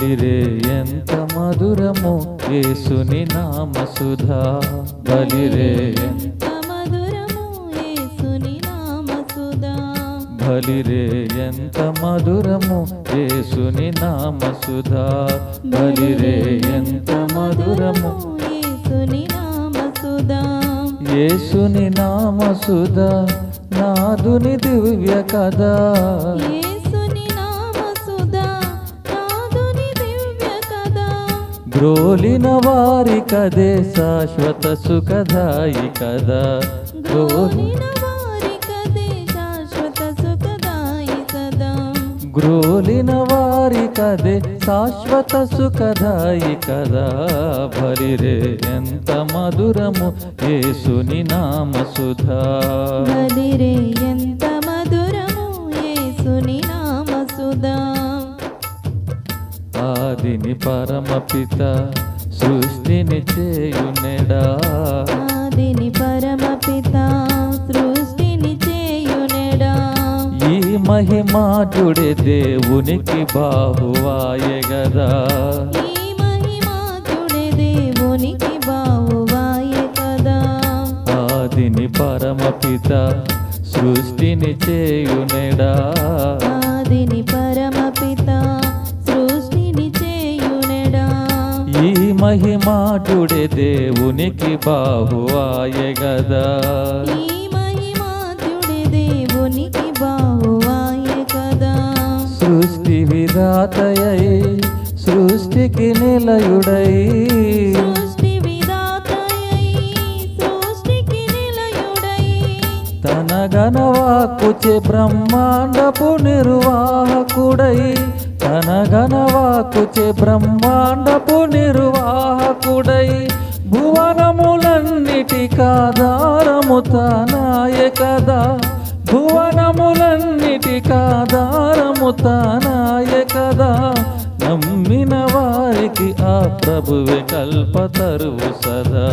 బలిరే ఎంత మధురము యేసుని నామ సుధా బలిరే ఎంత మధురము యేసుని నామ సుధా బలిరే ఎంత మధురము యేసుని నామ సుధా బలిరే ఎంత మధురము యేసుని నామ సుధా యేసుని నామ సుధా నాదుని దివ్య కదా గ్రోలిన వారి కదే శాశ్వత సుఖదాయి కదా గ్రోలిన వారి కదే శాశ్వత సుఖదాయి కదా బలిరే ఎంత మధురము యేసుని నామ సుధా బలిరే ఎంత ఆదిని పరమపిత సృష్టిని చేయునెడా? ఆదిని పరమపిత సృష్టిని చేయునెడా? ఈ మహిమాటుడే దేవునికి బాహువాయే గదా? ఈ మహిమాతుడే దేవునికి బావువాయే కదా? ఆదిని పరమపిత సృష్టిని చేయునెడా? మహిమాటుడే దేవునికి బాహువాయే గదా దేవునికి బావువాయే కదా. సృష్టి విధాతయై సృష్టికి నిలయుడై. సృష్టి విధాతయై సృష్టికి నిలయుడై. తన గణవాకుచే బ్రహ్మాండపు నిర్వాహకుడై తన బ్రహ్మాండపు నిర్వాహకుడై భువనములన్నిటికాధారము తానాయ కదా భువనములన్నిటికాధారము తానాయ కదా నమ్మిన వారికి ఆ ప్రభువే కల్పతరువు సదా.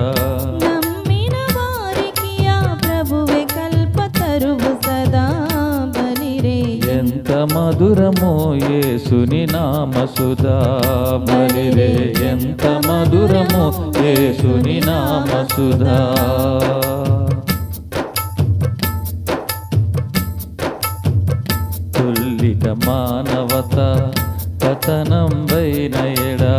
మధురమో యేసుని నామ సుధా బలిరే ఎంత మధురమో యేసుని నామ సుధా తుల్లిట మానవత పతనం వైన ఎడా.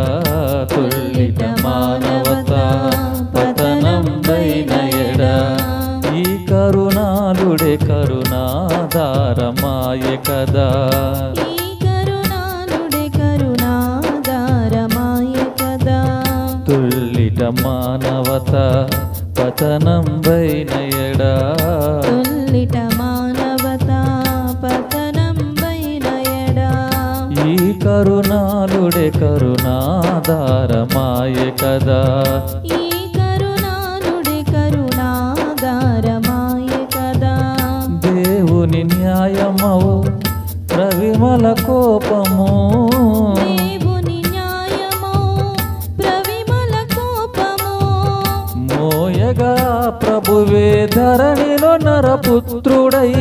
తుల్లిట మానవత పతనం వైన ఎడా. తొల్లిట మానవత పతనం ఎడా. ఈ కరుణాలుడే కరుణాధారమాయ కదా. ఈ కరుణానుడే కరుణాధారమాయ కదా. దేవుని న్యాయమవు ప్రవిమల కోపము మోయగా ప్రభువే ధరణిలో నరపుత్రుడై.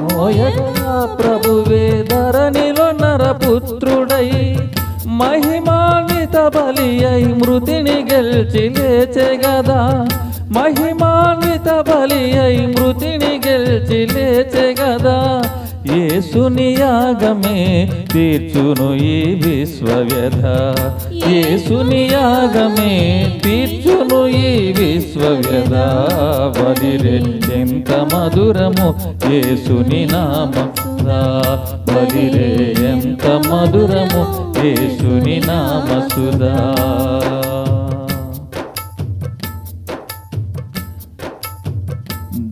మోయగా ప్రభువే ధరణిలో నరపుత్రుడై. మహిమాన్విత బలి అయి మృతిని గెలిచి లేచే గదా. మహిమాన్విత బలి అయి మృతిని గెలిచి లేచే గదా. యేసుని యాగమే తీర్చును ఈ విశ్వవ్యధ యేసుని యాగమే తీర్చును ఈ విశ్వవ్యధ బలిరే ఎంత మధురము యేసుని నామ బలిరే ఎంత మధురము యేసుని నామ సుధా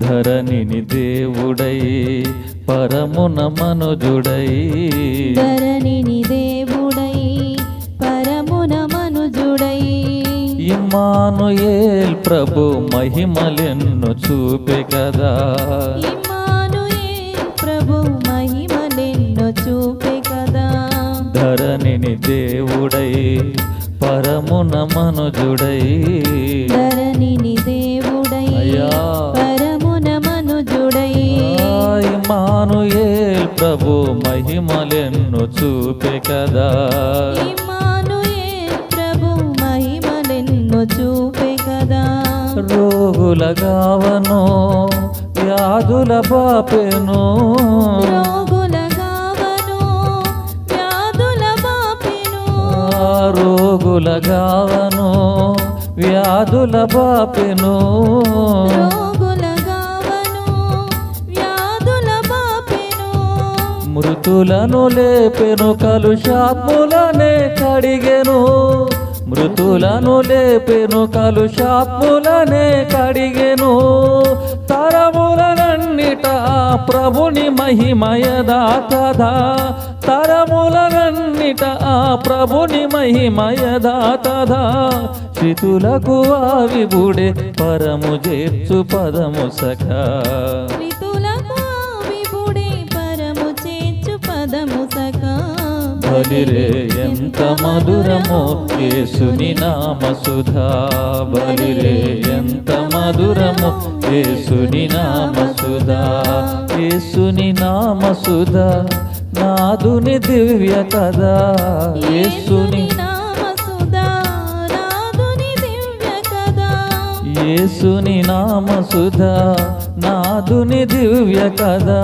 ధరణిని దేవుడై పరమున మనుజుడై. ధరణిని దేవుడై పరమున మనుజుడై. ఇమ్మానుయేల్ ప్రభు మహిమలెన్ను చూపే కదా. ఇమ్మానుయేల్ ప్రభు మహిమలెన్నో చూపే కదా. ధరణిని దేవుడై పరమున మనుజుడై. ధరణిని దేవుడై. అయ్యా. ఇమానుయేల్ ప్రభు మహిమలెన్ను చూపే కదా. ఇమ్మానుయేల్ ప్రభు మహిమలెన్నో చూపే కదా. రోగుల గావను వ్యాధుల బాపెను రోగుల గావను వ్యాధుల బాపెను రోగుల గావను వ్యాధుల బాపెను మృతులను లేపెను కలుషాత్ములనే కడిగెను. మృతులను లేపెను కలుషాత్ములనే కడిగెను. తరములనన్నిట ప్రభుని మహిమయదా కదా తరములనన్నిట ఆ ప్రభుని మహిమయదా తదా శితులకు ఆవిబుడే పరము చేర్చు పదము సఖా. బలిరే ఎంత మధురమో యేసుని నామ సుధా. బలిరే ఎంత మధురమో యేసుని నామ సుధా. యేసుని నామ సుధా నాదుని దివ్య కదా యేసుని యేసుని నామ సుధా నాదుని దివ్య కదా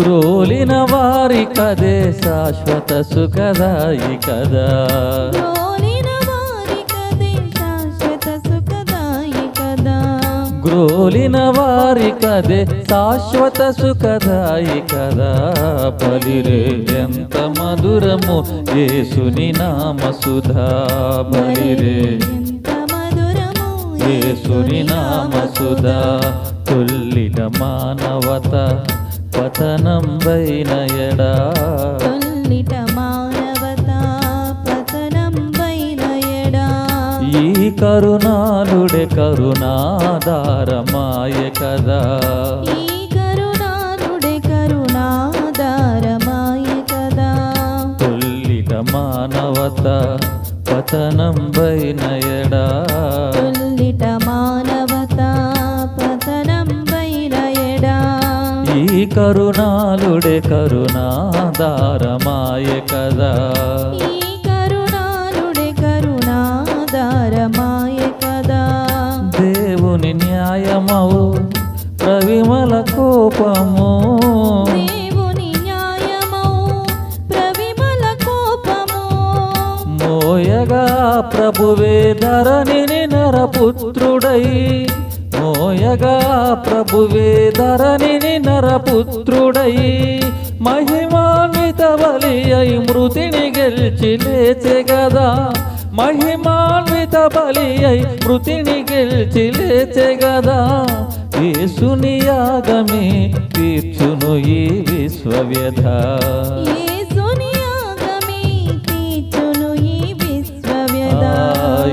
గ్రోలిన వారి కదే శాశ్వత సుఖదాయి కదా. గ్రోలిన వారి కదే శాశ్వత సుఖదాయి కదా. బలిరే ఎంత మధురము యేసుని నామ సుధా. బలిరే యేసుని నామ సుధా. తొల్లిట మానవత పతనం వైన ఎడా తొల్లిట మానవత పతనం పైన ఎడా ఈ కరుణాలుడే కరుణాధారమాయ కదా ఈ కరుణానుడే కరుణాధారమాయ కదా తొల్లిట మానవత పతనం వైన ఎడా కరుణాలుడే కరుణాధారమాయ కదా. ఈ కరుణానుడే కరుణాధారమాయ కదా. దేవుని న్యాయమవు ప్రవిమల కోపము. దేవుని న్యాయమౌ ప్రవిమల కోపము. మోయగా ప్రభువే ధరణిని నరపుత్రుడై మోయగా ప్రభువే ధరణిని నరపుత్రుడై మహిమాన్విత బలి అయి మృతిని గెలిచి లేచే గదా. మహిమాన్విత బలి అయి మృతిని గెలిచి లేచే గదా. యేసుని యాగమే తీర్చును ఈ విశ్వవ్యధ.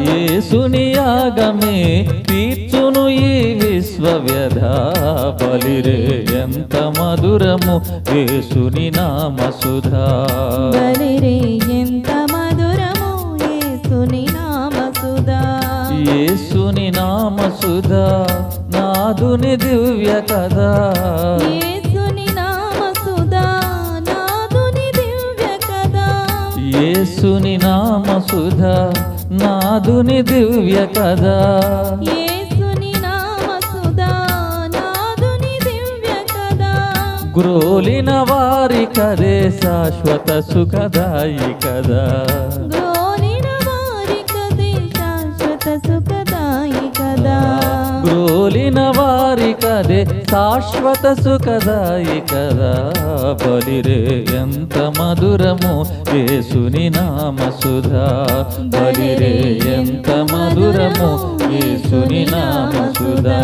యేసుని యాగమే విశ్వవ్యధ బలిరే ఎంత మధురము యేసుని నామ సుధా బలిరే ఎంత మధురము యేసుని నామ సుధా యేసుని నామ సుధా నాదుని దివ్య కదా యేసుని నామ సుధా నాదుని దివ్య కదా యేసుని నామ సుధా నాదుని దివ్య కదా గ్రోలిన వారి కదే శాశ్వత సుఖదాయి కదా. గ్రోలిన వారి కదే శాశ్వత సుఖదాయి కదా. గ్రోలిన వారి కదే శాశ్వత సుఖదాయి కదా. బలిరే ఎంత మధురము యేసుని నామ సుధా. బలిరే ఎంత మధురము యేసుని నామ సుధా.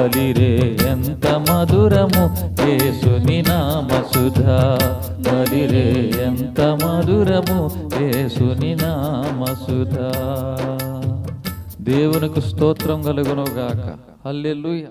బలిరే ఎంత మధురము. యేసుని నామసుధా బలిరే ఎంత మధురము. యేసుని నామసుధా దేవునికి స్తోత్రం కలుగునుగాక. గాక